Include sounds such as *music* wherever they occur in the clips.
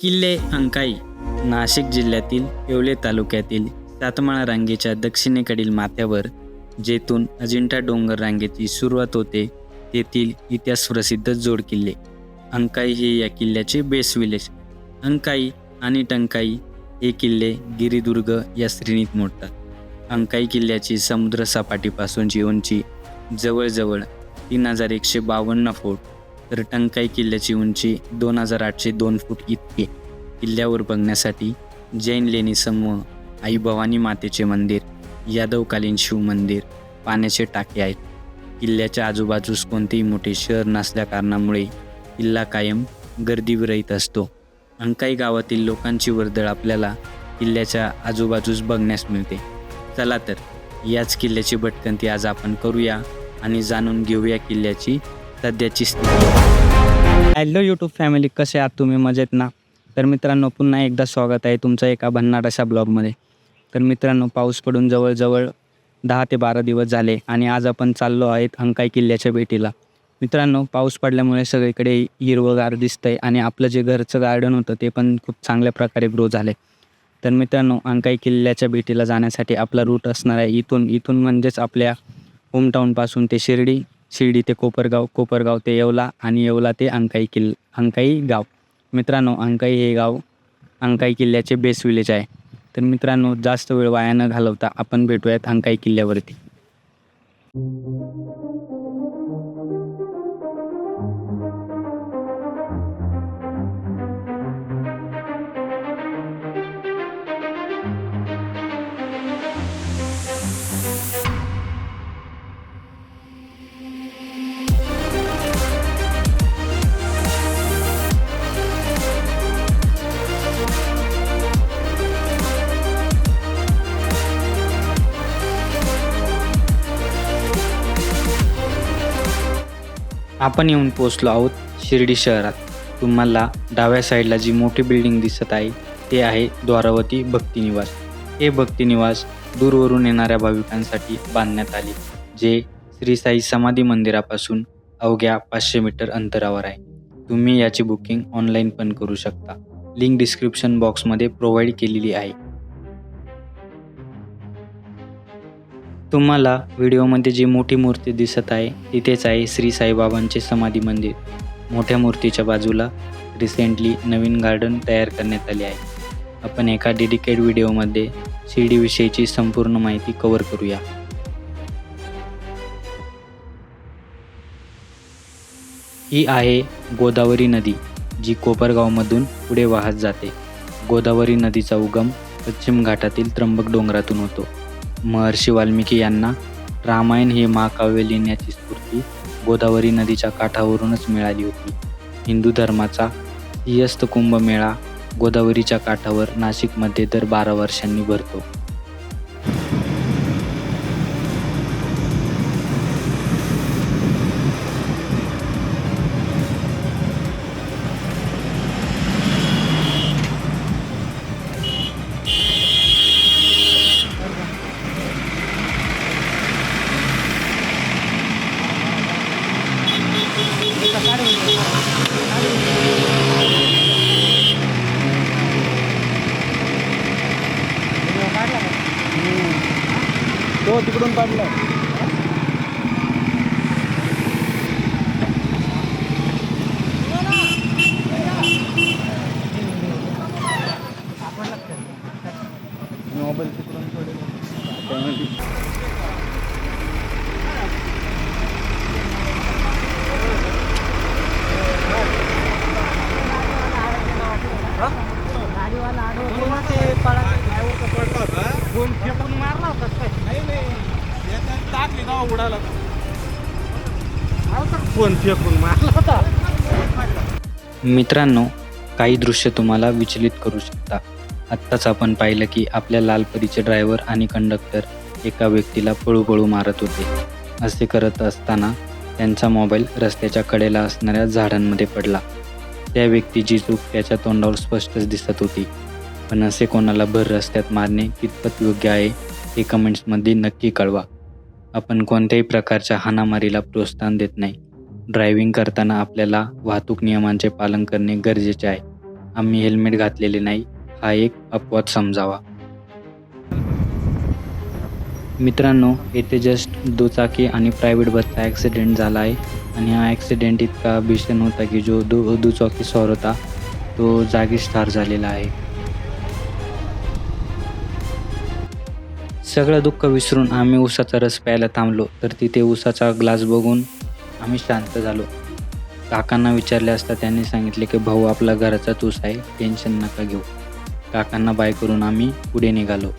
किल्ले अंकाई नाशिक जिल्ह्यातील येवले तालुक्यातील सातमाळा रांगेच्या दक्षिणेकडील माथ्यावर जेथून अजिंठा डोंगर रांगेची सुरुवात होते तेथील इतिहास प्रसिद्ध जोड किल्ले. अंकाई हे या किल्ल्याचे बेस विलेज. अंकाई आणि टंकाई हे किल्ले गिरिदुर्ग या श्रेणीत मोडतात. अंकाई किल्ल्याची समुद्र सपाटीपासूनची उंची जवळजवळ तीन हजार एकशे बावन्न फूट तर टंकाई किल्ल्याची उंची दोन हजार आठशे दोन फूट इतकी. किल्ल्यावर बघण्यासाठी जैन लेणी समूह आई भवानी मातेचे मंदिर यादवकालीन शिव मंदिर पाण्याचे टाके आहेत. किल्ल्याच्या आजूबाजूस कोणतेही मोठे शहर नसल्या कारणामुळे किल्ला कायम गर्दीविरहित असतो. अंकाई गावातील लोकांची वर्दळ आपल्याला किल्ल्याच्या आजूबाजूस बघण्यास मिळते. चला तर याच किल्ल्याची भटकंती आज आपण करूया आणि जाणून घेऊया किल्ल्याची सध्याची स्थिती हॅलो यूट्यूब फॅमिली कसे आहात तुम्ही? मजेत ना? तर मित्रांनो पुन्हा एकदा स्वागत आहे तुमचं एका भन्नाट अशा ब्लॉगमध्ये. तर मित्रांनो पाऊस पडून जवळजवळ दहा ते बारा दिवस झाले आणि आज आपण चाललो आहेत अंकाई किल्ल्याच्या भेटीला. मित्रांनो पाऊस पडल्यामुळे सगळीकडे हिरवंगार दिसतंय आणि आपलं जे घरचं गार्डन होतं ते पण खूप चांगल्या प्रकारे ग्रो झाले तर मित्रांनो अंकाई किल्ल्याच्या भेटीला जाण्यासाठी आपला रूट असणार आहे इथून. इथून म्हणजेच आपल्या होमटाऊनपासून ते शिर्डी शिर्डी ते कोपरगाव कोपरगाव ते येवला आणि येवला ते अंकाई किल्ल अंकाई गाव. मित्रांनो अंकाई हे गाव अंकाई किल्ल्याचे बेस विलेज आहे. तर मित्रांनो जास्त वेळ वाया न घालवता आपण भेटूयात अंकाई किल्ल्यावरती. आपण येऊन पोचलो आहोत शिर्डी शहरात. तुम्हाला डाव्या साईडला जी मोठी बिल्डिंग दिसत आहे ते आहे द्वारावती भक्तिनिवास. हे भक्तिनिवास दूरवरून येणाऱ्या भाविकांसाठी बांधण्यात आले जे श्री साई समाधी मंदिरापासून अवघ्या पाचशे मीटर अंतरावर आहे. तुम्ही याची बुकिंग ऑनलाईन पण करू शकता. लिंक डिस्क्रिप्शन बॉक्समध्ये प्रोव्हाइड केलेली आहे. तुम्हाला व्हिडिओमध्ये जी मोठी मूर्ती दिसत आहे तिथेच आहे श्री साईबाबांचे समाधी मंदिर. मोठ्या मूर्तीच्या बाजूला रिसेंटली नवीन गार्डन तयार करण्यात आले आहे. आपण एका डेडिकेट व्हिडिओमध्ये शिर्डीविषयीची संपूर्ण माहिती कवर करूया. ही आहे गोदावरी नदी जी कोपरगावमधून पुढे वाहत जाते. गोदावरी नदीचा उगम पश्चिम घाटातील त्र्यंबक डोंगरातून होतो. महर्षी वाल्मिकी यांना रामायण हे महाकाव्य लिहिण्याची स्फूर्ती गोदावरी नदीच्या काठावरूनच मिळाली होती. हिंदू धर्माचा सिंहस्थ कुंभमेळा गोदावरीच्या काठावर नाशिकमध्ये दर बारा वर्षांनी भरतो. फोन फेकून मारला होता. मित्रांनो काही दृश्य तुम्हाला विचलित करू शकता. आत्ताच आपण पाहिलं की आपल्या लालपरीचे ड्रायव्हर आणि कंडक्टर एका व्यक्तीला पळू पळू मारत होते. असे करत असताना त्यांचा मोबाईल रस्त्याच्या कडेला असणाऱ्या झाडांमध्ये पडला. त्या व्यक्तीची चूक त्याच्या तोंडावर स्पष्टच दिसत होती. पण असे कोणाला भर रस्त्यात मारणे कितपत योग्य आहे हे कमेंट्समध्ये नक्की कळवा. आपण कोणत्याही प्रकारच्या हाणामारीला प्रोत्साहन देत नाही. ड्रायव्हिंग करताना आपल्याला वाहतूक नियमांचे पालन करणे गरजेचे आहे. आम्ही हेल्मेट घातलेले नाही हा एक अपवाद समजावा. मित्रांनो येथे जस्ट दुचाकी आणि प्रायव्हेट बसचा ॲक्सिडेंट झाला आहे आणि हा ॲक्सिडेंट इतका भीषण होता की जो दु दुचाकी स्वार होता तो जागीच ठार झालेला आहे. सगळं दुःख विसरून आम्ही उसाचा रस प्यायला थांबलो तर तिथे उसाचा ग्लास बघून आम्ही शांत झालो. काकांना विचारले असता त्यांनी सांगितले की भाऊ आपला घराचा तूस आहे टेन्शन नका घेऊ. काकांना बाय करून आम्ही पुढे निघालो.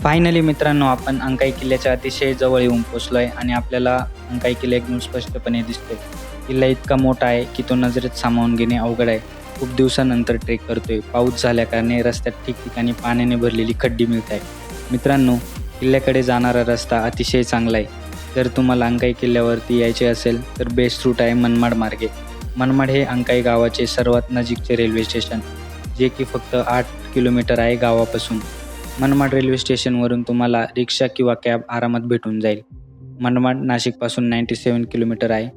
फायनली मित्रांनो आपण अंकाई किल्ल्याच्या अतिशय जवळ येऊन पोचलो आहे आणि आपल्याला अंकाई किल्ला एकदम स्पष्टपणे दिसतोय. किल्ला इतका मोठा आहे की तो नजरेत सामावून घेणे अवघड आहे. खूप दिवसानंतर ट्रेक करतोय. पाऊस झाल्याकारणे रस्त्यात ठिकठिकाणी पाण्याने भरलेली खड्डी मिळत आहे. मित्रांनो किल्ल्याकडे जाणारा रस्ता अतिशय चांगला आहे. जर तुम्हाला अंकाई किल्ल्यावरती यायचे असेल तर बेस्ट रूट आहे मनमाड मार्गे. मनमाड हे अंकाई गावाचे सर्वात नजीकचे रेल्वे स्टेशन जे की फक्त आठ किलोमीटर आहे गावापासून. मनमाड रेल्वे स्टेशनवरून तुम्हाला रिक्षा किंवा कॅब आरामात भेटून जाईल. मनमाड नाशिकपासून नाईंटी सेवन किलोमीटर आहे.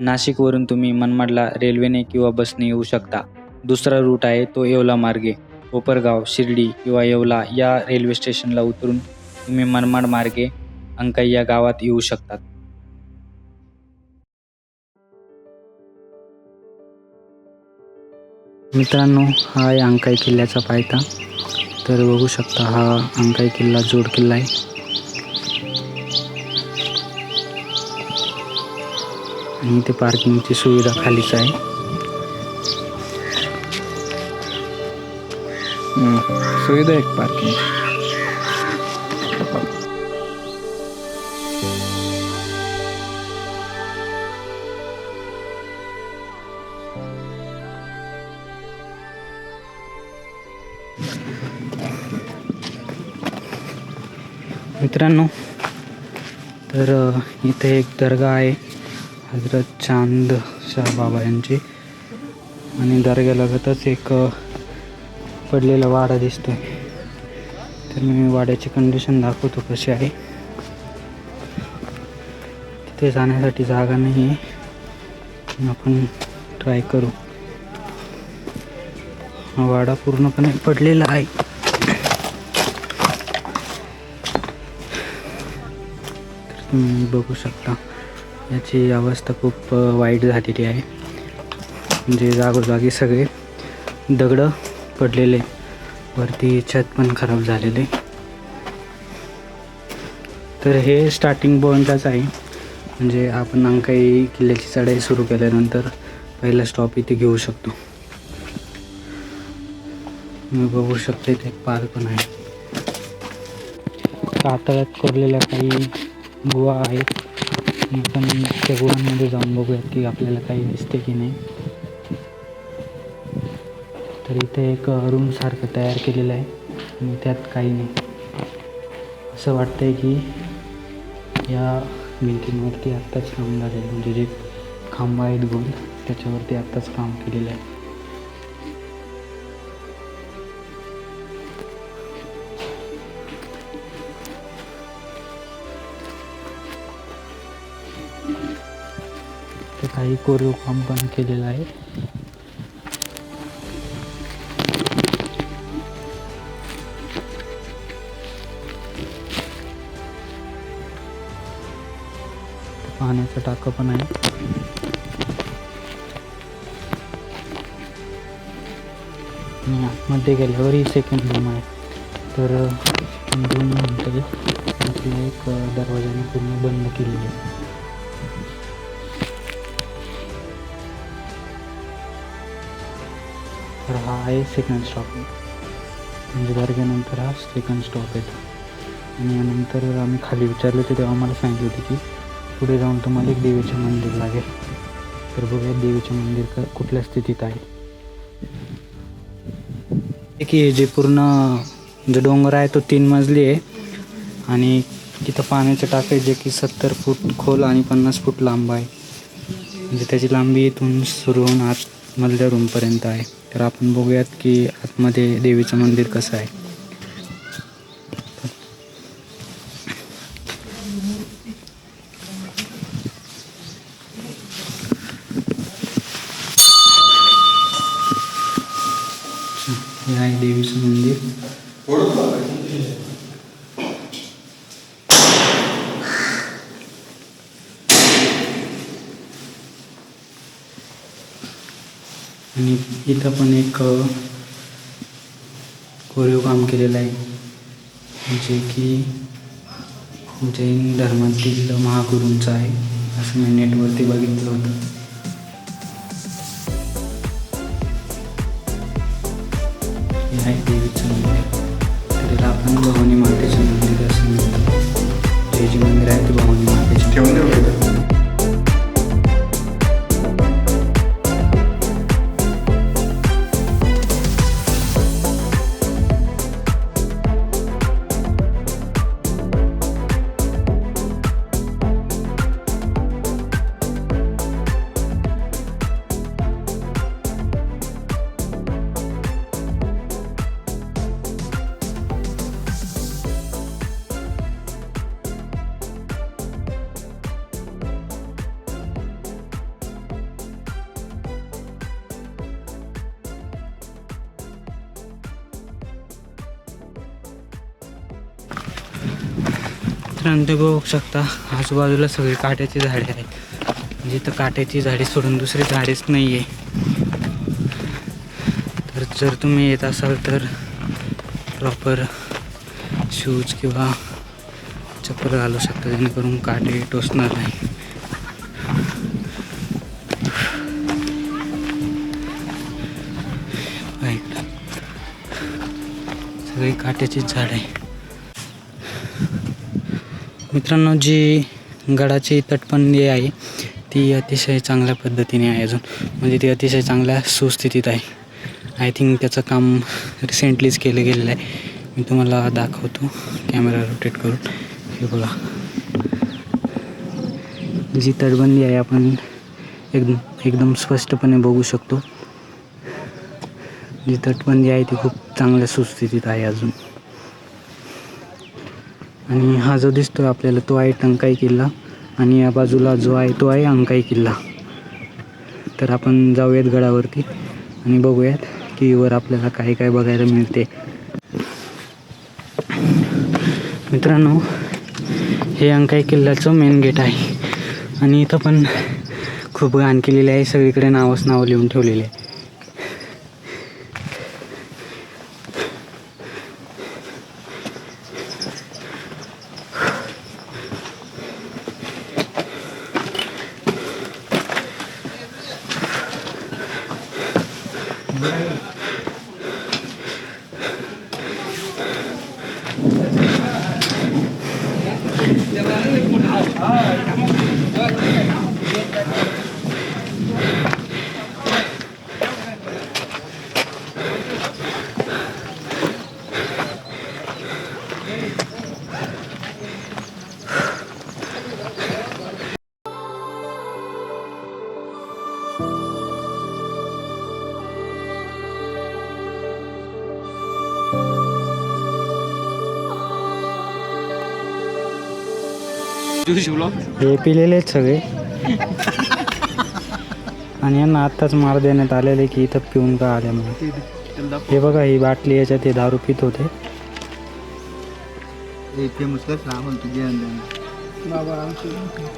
नाशिकवरून तुम्ही मनमाडला रेल्वेने किंवा बसने येऊ शकता. दुसरा रूट आहे तो येवला मार्गे. कोपरगाव शिर्डी किंवा येवला या रेल्वे स्टेशनला उतरून तुम्ही मनमाड मार्गे अंकाई या गावात येऊ शकतात. मित्रांनो हा आहे अंकाई किल्ल्याचा पायथा. तर बघू शकता हा अंकाई किल्ला जोड किल्ला आहे. आणि इथे पार्किंगची सुविधा खालीच आहे. सुविधा एक पार्किंग. मित्रांनो तर इथे एक दर्गा आहे. हजरत चांद शाह बाबा यांची. आणि दर्ग्यालगतच एक पडलेला वाडा दिसतोय. तर मी वाड्याची कंडिशन दाखवतो कशी आहे. तिथे जाण्यासाठी जागा नाही आहे आपण ट्राय करू. हा वाडा पूर्णपणे पडलेला आहे. बघू शकता. याची अवस्था खूप वाईट झालेली आहे. म्हणजे जागोजागी सगळे दगडं पडलेले. वरती छत पण खराब झालेले. तर हे स्टार्टिंग पॉईंटलाच आहे. म्हणजे आपण अंकाई किल्ल्याची चढाई सुरू केल्यानंतर पहिला स्टॉप इथे घेऊ शकतो. मी बघू शकते ते एक पण आहे. कातळात कोरलेल्या काही गुहा आहेत. आपण त्या गुहांमध्ये जाऊन बघूयात की आपल्याला काही दिसते की नाही. तर इथे एक रूम सारखं तयार केलेलं आहे. आणि त्यात काही नाही. असं वाटतंय की या भिंतींवरती आत्ताच काम झालेलं आहे. म्हणजे जे खांब आहेत गोल त्याच्यावरती आत्ताच काम केलेलं आहे. काही कोरीव काम पण केलेलं आहे. पाण्याचं टाकं पण आहे. आणि आतमध्ये गेल्यावरही सेकंड रूम आहे. तर दोन मिनटं आपला एक दरवाजाने पूर्ण बंद केलेली आहे. हा आहे सेकंड स्टॉप म्हणजे दर्ग्यानंतर हा सेकंड स्टॉप येतो आणि यानंतर आम्ही खाली विचारले होते तेव्हा आम्हाला सांगितले होते की पुढे जाऊन तुम्हाला एक देवीचे मंदिर लागेल. तर बघूया देवीचे मंदिर क कुठल्या स्थितीत आहे. की जे पूर्ण जो डोंगर आहे तो तीन मजली आहे. आणि तिथं पाण्याचं टाक आहे जे की सत्तर फूट खोल आणि पन्नास फूट लांब आहे. म्हणजे त्याची लांबी इथून सुरू होऊन आतमधल्या रूमपर्यंत आहे. तर आपण बघूयात की आतमध्ये देवीचं मंदिर कसं आहे. हे आहे देवीचं मंदिर. आणि इथं पण एक कोरीव काम केलेलं आहे. जे की जैन धर्मातील महागुरूंचं आहे असं मी नेटवरती बघितलं होतं. हे आहे देवीचं मंदिर. त्याला आपण भवानी मातेचं मंदिर असं म्हणतो. जे जे मंदिर आहे ते भवानी मित्रांनो ते बघू शकता. आजूबाजूला सगळी काट्याची झाडे आहेत. म्हणजे जिथं काट्याची झाडे सोडून दुसरी झाडेच नाही आहे तर जर तुम्ही येत असाल तर प्रॉपर शूज किंवा चप्पल घालू शकता. जेणेकरून काटे टोचणार नाही. सगळी काट्याचीच झाड आहे मित्रांनो जी गडाची तटबंदी आहे ती अतिशय चांगल्या पद्धतीने आहे अजून. म्हणजे ती अतिशय चांगल्या सुस्थितीत आहे. आय थिंक त्याचं काम रिसेंटलीच केलं गेलेलं आहे. मी तुम्हाला दाखवतो. कॅमेरा रोटेट करून. हे बघा. जी तटबंदी आहे आपण एकदम एकदम स्पष्टपणे बघू शकतो. जी तटबंदी आहे ती खूप चांगल्या सुस्थितीत आहे अजून. आणि हा जो दिसतो आहे आपल्याला तो आहे टंकाई किल्ला. आणि या बाजूला जो आहे तो आहे अंकाई किल्ला. तर आपण जाऊयात गडावरती आणि बघूयात की वर आपल्याला काय काय बघायला मिळते. मित्रांनो हे अंकाई किल्ल्याचं मेन गेट आहे. आणि इथं पण खूप घाण केलेली आहे. सगळीकडे नावच नावं लिहून ठेवलेले आहे. Amen. हे पिलेले आहेत सगळे. आणि यांना आत्ताच मार देण्यात आलेले की इथं पिऊन का आल्या म्हणून. हे बघा ही बाटली याच्यात हे दारू पित होते.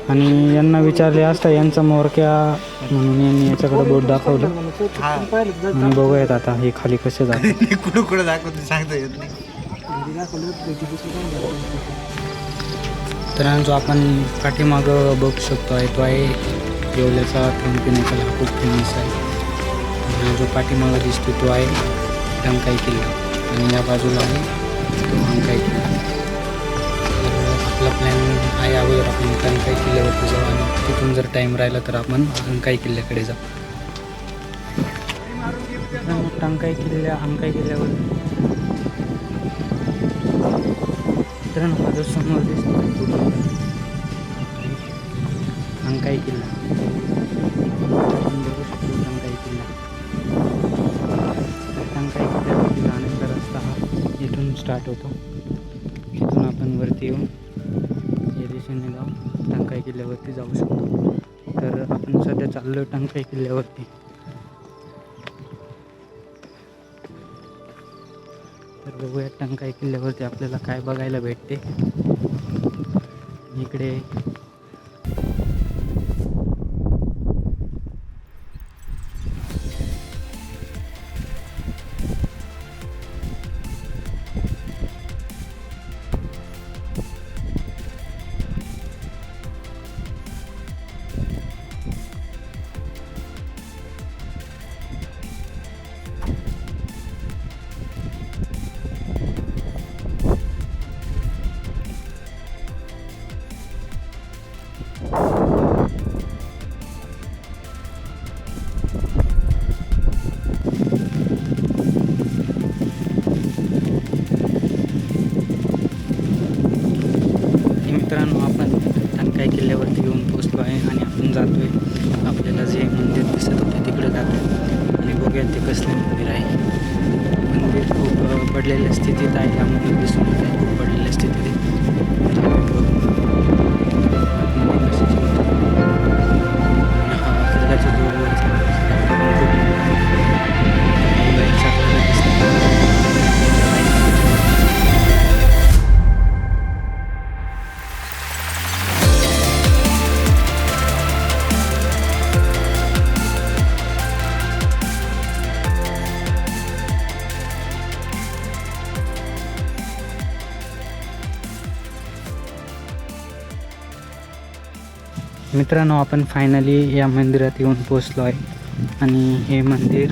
आणि यांना विचारले असता यांचा मोरक्या म्हणून यांनी याच्याकडे बोट दाखवलं. आणि बघूयात आता हे खाली कसे *laughs* कुठं दाखवतो सांगता येत नाही. तर जो आपण पाठीमागं बघू शकतो आहे तो आहे येवल्याचा थंड पिण्याचा हा खूप फेमस आहे. हा जो पाठीमाग दिसतो तो आहे टंकाई किल्ला. आणि या बाजूला आहे तो अंकाई किल्ला. तर आपला प्लॅन आहे अगोदर आपण टंकाई किल्ल्यावरती जाऊ आणि तिथून जर टाईम राहिला तर आपण अंकाई किल्ल्याकडे जाऊ. टंकाई किल्ल्या अंकाई किल्ल्यावर मित्रांनो माझं समोर दिसतो अंकाई किल्ला. आपण बघू शकतो टंकाई किल्ला अंकाई किल्ल्यावरती जाण्याचा रस्ता हा इथून स्टार्ट होतो. इथून आपण वरती येऊन या दिशेने जाऊन टंकाई किल्ल्यावरती जाऊ शकतो. तर आपण सध्या चाललो टंकाई किल्ल्यावरती. बघूया टंकाई किल्ल्यावरती आपल्याला काय बघायला भेटते. इकडे किल्ल्यावरती येऊन पोचलो आहे आणि आपण जातो आहे आपल्याला जे मंदिर दिसत होते तिकडे जातो आहे आणि बघूया ते कसले मंदिर आहे. मंदिर खूप पडलेल्या स्थितीत आहे. त्यामुळे दिसून येत आहे. खूप पडलेल्या स्थितीत आहे. मित्रांनो आपण फायनली या मंदिरात येऊन पोचलो आहे आणि हे मंदिर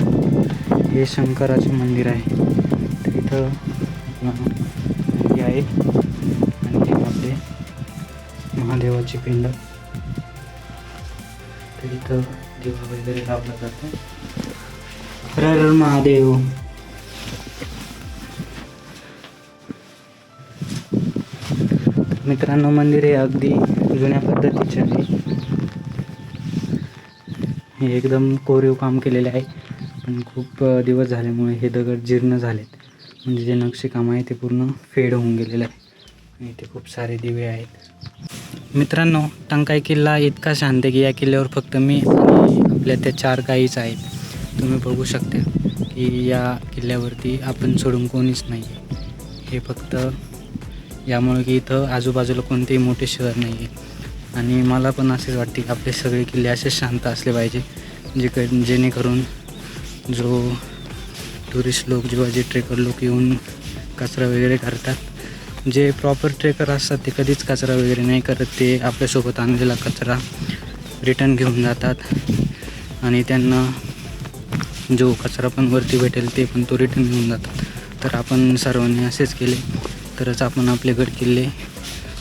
हे शंकराचे मंदिर आहे. तर इथं आपलं आहे. आणि हे आपले महादेवाची पिंड. तर इथं दिवा वगैरे लावला जातो. हर महादेव. मित्रांनो मंदिर हे अगदी जुन्या पद्धतीचे आहे. एकदम कोरीव काम केलेले आहे. पण खूप दिवस झाल्यामुळे हे दगड जीर्ण झालेत. म्हणजे जे नक्षीकाम आहे ते पूर्ण फेड होऊन गेलेलं आहे. आणि इथे खूप सारे दिवे आहेत. मित्रांनो टंकाई किल्ला इतका शांत आहे की या किल्ल्यावर फक्त मी आणि आपल्या त्या चार गाईच आहेत. तुम्ही बघू शकता की या किल्ल्यावरती आपण सोडून कोणीच नाही आहे हे फक्त यामुळे की इथं आजूबाजूला कोणतेही मोठे शहर नाही आहे आणि मला पण असेच वाटते की आपले सगळे किल्ले असे शांत असले पाहिजे जे क जेणेकरून जो टुरिस्ट लोक किंवा जे ट्रेकर लोक येऊन कचरा वगैरे करतात जे प्रॉपर ट्रेकर असतात ते कधीच कचरा वगैरे नाही करत ते आपल्यासोबत आणलेला कचरा रिटर्न घेऊन जातात आणि त्यांना जो कचरा पण वरती भेटेल ते पण तो रिटर्न घेऊन जातात. तर आपण सर्वांनी असेच केले तरच आपण आपले गड किल्ले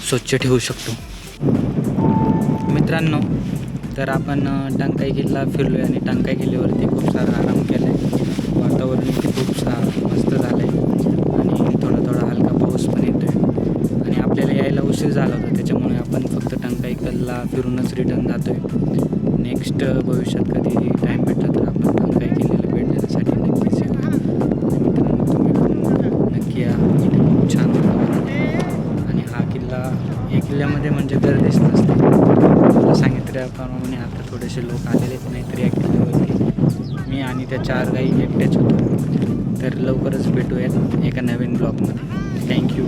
स्वच्छ ठेवू शकतो. मित्रांनो तर आपण टंकाई टांकाई किल्ला फिरलो आणि टांकाई किल्ल्यावरती खूप सारा आराम केला. चार गाई एकट्याच होतो. तर लवकरच भेटूयात एका नवीन ब्लॉगमध्ये. थँक्यू